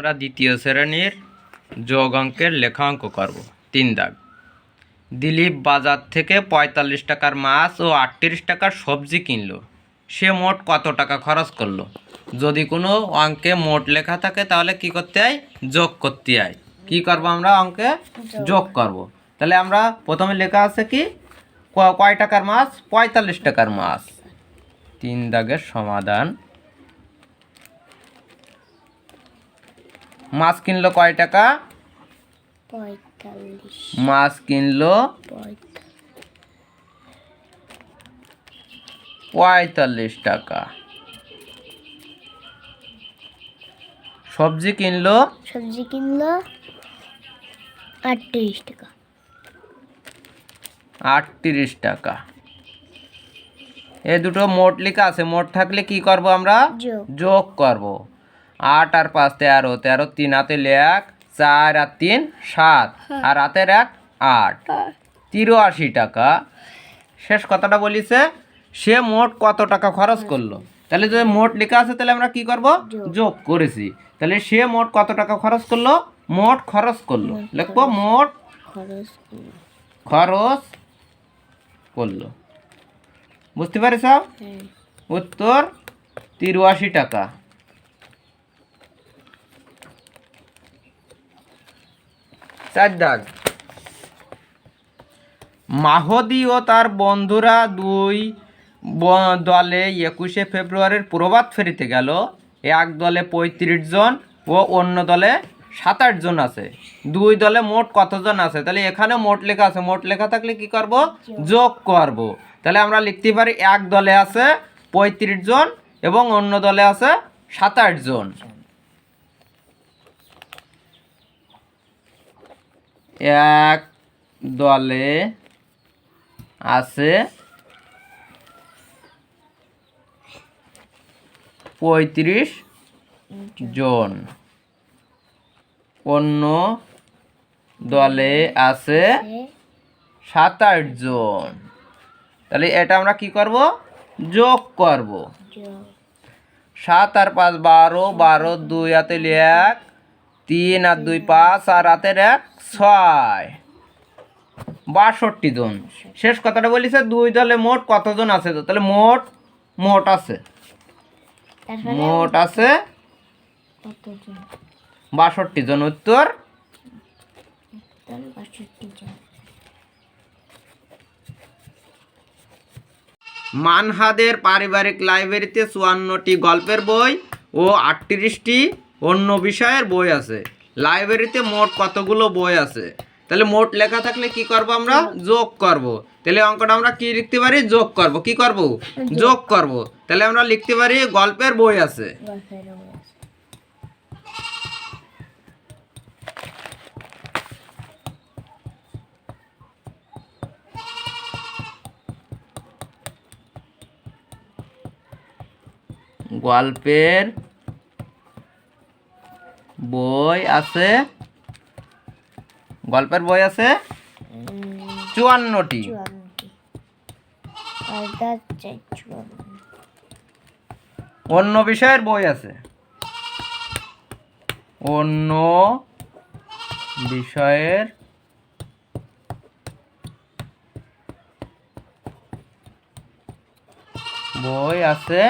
আমরা দ্বিতীয় শ্রেণির যোগ অঙ্কের লেখা অঙ্ক করব। তিন দাগ। দিলীপ বাজার থেকে পঁয়তাল্লিশ টাকার মাছ ও আটত্রিশ টাকার সবজি কিনলো। সে মোট কত টাকা খরচ করল? যদি কোনো অঙ্কে মোট লেখা থাকে, তাহলে কি করতে হয়? যোগ করতে হয়। কি করব আমরা অঙ্কে? যোগ করব। তাহলে আমরা প্রথমে লেখা আছে কি কয় টাকার মাছ? পঁয়তাল্লিশ টাকার মাছ। তিন দাগের সমাধান। মাছ কিনলো কয় টাকা? মাছ কিনলো পঁয়তাল্লিশ। টাকা। সবজি কিনলো? সবজি কিনলো আটত্রিশ টাকা। আটত্রিশ টাকা। এ দুটো মোট লেখা আছে মোট থাকলে কি করব আমরা? যোগ করব। আট আর পাঁচ তেরো। তেরো তিন হাতে এক চার আর তিন সাত। আর হাতের এক আট। তিরাশি টাকা। শেষ কথাটা বলিছে সে মোট কত টাকা খরচ করল? তাহলে যদি মোট লেখা আছে তাহলে আমরা কি করব? যোগ। যোগ করেছি। তাহলে সে মোট কত টাকা খরচ করল? মোট খরচ করল। লিখব মোট খরচ করল। বুঝতে পারিস হ্যাঁ। উত্তর তিরাশি টাকা। চার দাগ। মাহদি ও তার বন্ধুরা দুই দলে একুশে ফেব্রুয়ারির প্রভাত ফেরিতে গেল। এক দলে পঁয়ত্রিশ জন ও অন্য দলে সাতাশ জন আছে। দুই দলে মোট কতজন আছে? তাহলে এখানে মোট লেখা আছে। মোট লেখা থাকলে কি করব? যোগ করব। তাহলে আমরা লিখতে পারি এক দলে আছে পঁয়ত্রিশ জন এবং অন্য দলে আছে সাতাশ জন। এক দলে আছে পঁয়ত্রিশ জন। অন্য দলে আছে সাতাশ জন। তাহলে এটা আমরা কি করব? যোগ করব। সাত আর পাঁচ বারো বারো দুই হাতের এক। তিন আর দুই পাঁচ আর রাতের এক ছয়। বাষট্টি জন। শেষ কথাটা বলিছে দুই দলে মোট কতজন আছে তো? তাহলে মোট মোট আছে। মোট আছে বাষট্টি জন। উত্তর? মানহাদের পারিবারিক লাইব্রেরিতে চুয়ান্নটি গল্পের বই ও আটত্রিশটি অন্য বিষয়ের বই আছে। লাইব্রেরিতে মোট কতগুলো বই আছে? তাহলে মোট লেখা থাকলে কি করব আমরা? যোগ করব। তাহলে অঙ্কটা আমরা কি লিখতে পারি? যোগ করব। কি করব? যোগ। করব। তাহলে আমরা লিখতে পারি গল্পের বই আছে। গল্পের বই আছে। গল্পের বই আছে? চুয়ান্নটি। অন্য বিষয়ের বই আছে। অন্য বিষয়ের বই আছে।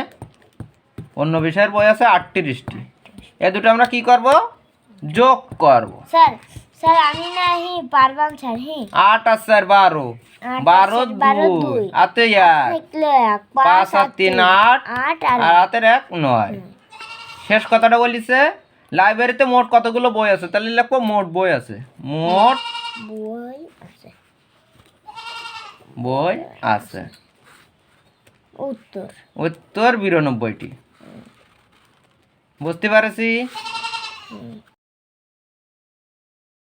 অন্য বিষয়ের বই আছে আটত্রিশটি। এ দুটো আমরা কি করব? যোগ করব। স্যার স্যার আমি না হি পারবাম স্যার হি। আট আর চার বারো। বারো দুই। হাতে এক। পাঁচ আর তিন। আট। আট আর আর হাতের এক নয়। শেষ কথাটা বলিছে লাইব্রেরিতে মোট কতগুলো বই আছে? তাহলে লিখব মোট বই আছে। মোট বই আছে। বই আছে। উত্তর। উত্তর বিরানব্বইটি। বুঝতে পারছি।